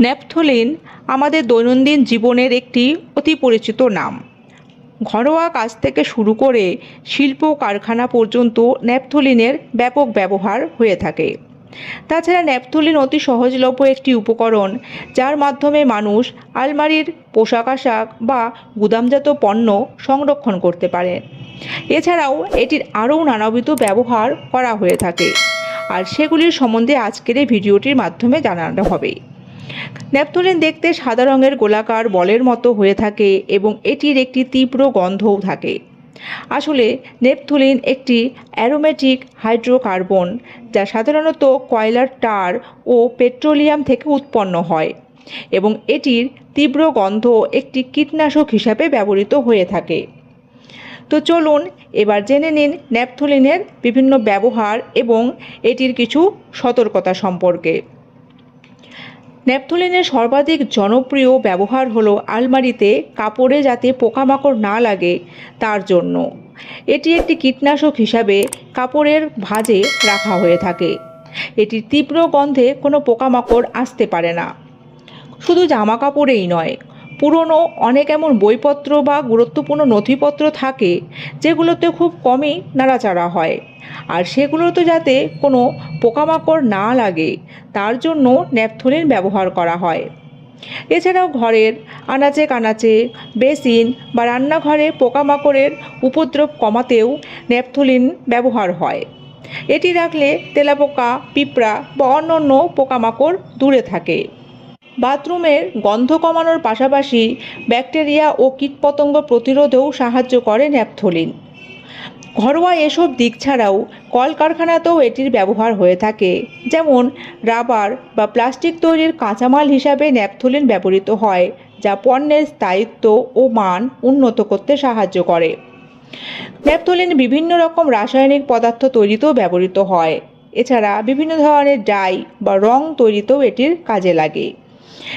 Naphthalene আমাদের দৈনন্দিন জীবনের একটি অতি পরিচিত নাম। ঘরোয়া কাজ থেকে শুরু করে শিল্প কারখানা পর্যন্ত ন্যাপথলিনের ব্যাপক ব্যবহার হয়ে থাকে। তাছাড়া ন্যাপথলিন অতি সহজলভ্য একটি উপকরণ, যার মাধ্যমে মানুষ আলমারির পোশাক আশাক বা গুদামজাত পণ্য সংরক্ষণ করতে পারে। এছাড়াও এটির আরও নানাবিধ ব্যবহার করা হয়ে থাকে। আর সেগুলির সম্বন্ধে আজকের এই ভিডিওটির মাধ্যমে জানানো হবে। ন্যাপথলিন দেখতে সাদা রঙের গোলাকার বলের মতো হয়ে থাকে এবং এটির একটি তীব্র গন্ধও থাকে। আসলে নেপথলিন একটি অ্যারোমেটিক হাইড্রোকার্বন যা সাধারণত কয়লার টার ও পেট্রোলিয়াম থেকে উৎপন্ন হয় এবং এটির তীব্র গন্ধ একটি কীটনাশক হিসাবে ব্যবহৃত হয়ে থাকে। তো চলুন এবার জেনে নিন ন্যাপথলিনের বিভিন্ন ব্যবহার এবং এটির কিছু সতর্কতা সম্পর্কে। ন্যাপথলিনের সর্বাধিক জনপ্রিয় ব্যবহার হলো আলমারিতে কাপড়ে যাতে পোকামাকড় না লাগে তার জন্য। এটি একটি কীটনাশক হিসাবে কাপড়ের ভাঁজে রাখা হয়ে থাকে। এটির তীব্র গন্ধে কোনো পোকামাকড় আসতে পারে না। শুধু জামা কাপড়েই নয়, পুরনো অনেক এমন বইপত্র বা গুরুত্বপূর্ণ নথিপত্র থাকে যেগুলোতে খুব কমই নাড়াচাড়া হয়। আর সেগুলোতে যাতে কোনো পোকামাকড় না লাগে, তার জন্য ন্যাপথলিন ব্যবহার করা হয়। এছাড়াও ঘরের আনাচে কানাচে, বেসিন বা রান্নাঘরে পোকামাকড়ের উপদ্রব কমাতেও ন্যাপথলিন ব্যবহার হয়। এটি রাখলে তেলাপোকা, পিঁপড়া বা অন্যান্য পোকামাকড় দূরে থাকে। বাথরুমের গন্ধ কমানোর পাশাপাশি ব্যাকটেরিয়া ও কীটপতঙ্গ প্রতিরোধেও সাহায্য করে ন্যাপথলিন। ঘরোয়া এসব দিক ছাড়াও কলকারখানাতেও এটির ব্যবহার হয়ে থাকে। যেমন, রাবার বা প্লাস্টিক তৈরির কাঁচামাল হিসাবে ন্যাপথলিন ব্যবহৃত হয়, যা পণ্যের স্থায়িত্ব ও মান উন্নত করতে সাহায্য করে। ন্যাপথলিন বিভিন্ন রকম রাসায়নিক পদার্থ তৈরিতেও ব্যবহৃত হয়। এছাড়া বিভিন্ন ধরনের ডাই বা রং তৈরিতেও এটির কাজে লাগে।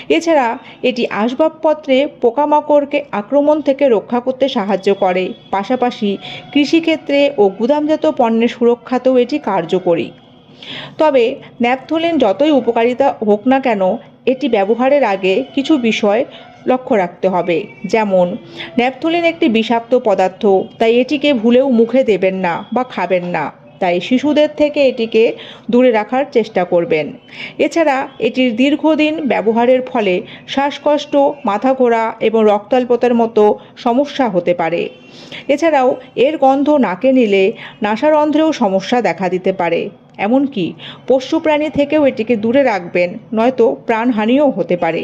এছাড়া এটি আসবাবপত্রে পোকামাকড়কে আক্রমণ থেকে রক্ষা করতে সাহায্য করে। পাশাপাশি কৃষিক্ষেত্রে ও গুদামজাত পণ্যের সুরক্ষাতেও এটি কার্যকরী। তবে ন্যাপথলিন যতই উপকারিতা হোক না কেন, এটি ব্যবহারের আগে কিছু বিষয় লক্ষ্য রাখতে হবে। যেমন, ন্যাপথলিন একটি বিষাক্ত পদার্থ, তাই এটিকে ভুলেও মুখে দেবেন না বা খাবেন না। তাই শিশুদের থেকে এটিকে দূরে রাখার চেষ্টা করবেন। এছাড়া এটির দীর্ঘদিন ব্যবহারের ফলে শ্বাসকষ্ট মাথা ঘোরা এবং রক্তাল্পতার মতো সমস্যা হতে পারে। এছাড়াও এর গন্ধ নাকে নিলে নাসারন্ধ্রেও সমস্যা দেখা দিতে পারে। এমনকি পশু প্রাণী থেকেও এটিকে দূরে রাখবেন, নয়তো প্রাণহানিও হতে পারে।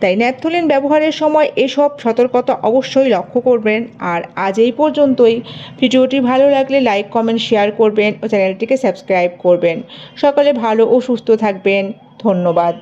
তাই ন্যাপথলিন ব্যবহারের সময় এসব সতর্কতা অবশ্যই লক্ষ্য করবেন। আর আজ এই পর্যন্তই। ভিডিওটি ভালো লাগলে লাইক, কমেন্ট, শেয়ার করবেন ও চ্যানেলটিকে সাবস্ক্রাইব করবেন। সকলে ভালো ও সুস্থ থাকবেন। ধন্যবাদ।